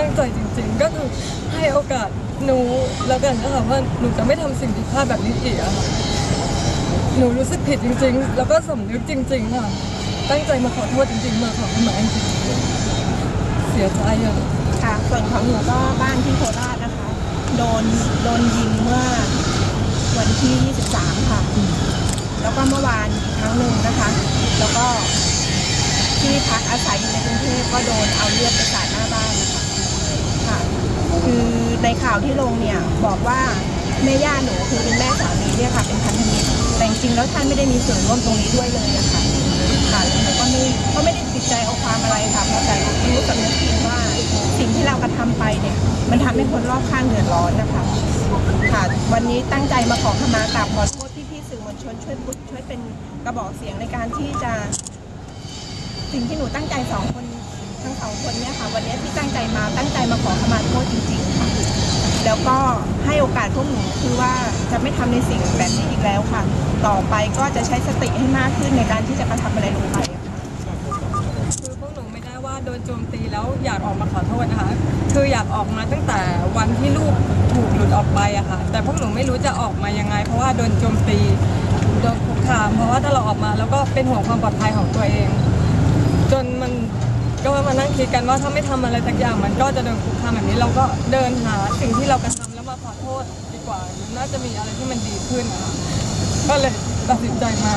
ตั้งใจจริงๆ ก็คือให้โอกาสหนูแล้วกันนะคะว่าหนูจะไม่ทำสิ่งที่พลาดแบบนี้อีกอะค่ะหนูรู้สึกผิดจริง ๆ แล้วก็สำนึกจริง ๆ ค่ะ ตั้งใจมาขอโทษจริงๆ มาขอขมาจริงๆเสียใจอะ ค่ะ ส่วนของหนูก็บ้านที่โคราชนะคะ โดนโดนยิงเมื่อวันที่ 23 ค่ะ แล้วก็เมื่อวานอีกครั้งหนึ่งนะคะ แล้วก็ที่พักอาศัยอยู่ในกรุงเทพก็โดนเอาเลือดไปสาดหน้าบ้านนะคะค่ะ คือใน ข่าวที่ลงเนี่ยบอกว่าแม่ย่าหนูคือเป็นแม่สามีเนี่ยค่ะเป็นพันธมิตรแต่จริงๆแล้วท่านไม่ได้มีส่วนร่วมตรงนี้ด้วยเลยอะคะค่ะแล้วหนูก็ไม่ก็ไม่ได้ติดใจเอาความอะไรค่ะเพราะแต่รู้สำนึกจริงว่าสิ่งที่เรากระทำไปเนี่ยมันทำให้คนรอบข้างเดือดร้อนนะคะค่ะวันนี้ตั้งใจมาขอขมากราบขอโทษพี่ๆสื่อมวลชนช่วยพูดช่วยเป็นกระบอกเสียงในการที่จะ สิ่งที่หนูตั้งใจสองคนทั้งสองคนเนี่ยค่ะ วันนี้ที่ตั้งใจมาตั้งใจมาขอขมาโทษจริง ๆ แล้วก็ให้โอกาสพวกหนูคือว่าจะไม่ทำในสิ่งแบบนี้อีกแล้วค่ะ ต่อไปก็จะใช้สติให้มากขึ้นในการที่จะกระทำอะไรลงไปคือพวกหนูไม่ได้ว่าโดนโจมตีแล้วอยากออกมาขอโทษนะคะ คืออยากออกมาตั้งแต่วันที่ลูกถูกหลุดออกไปอะค่ะ แต่พวกหนูไม่รู้จะออกมายังไง เพราะว่าโดนโจมตีโดนคุกคามเพราะว่าถ้าเราออกมาแล้วก็เป็นห่วงความปลอดภัยของตัวเอง จนมัน ก็มานั่งคิดกันว่าถ้าไม่ทำอะไรสักอย่างมันก็จะโดนคุกคามแบบนี้เราก็เดินหาสิ่งที่เรากระทำแล้วมาขอโทษดีกว่ามันน่าจะมีอะไรที่มันดีขึ้นนะคะก็เลยตัดสินใจมา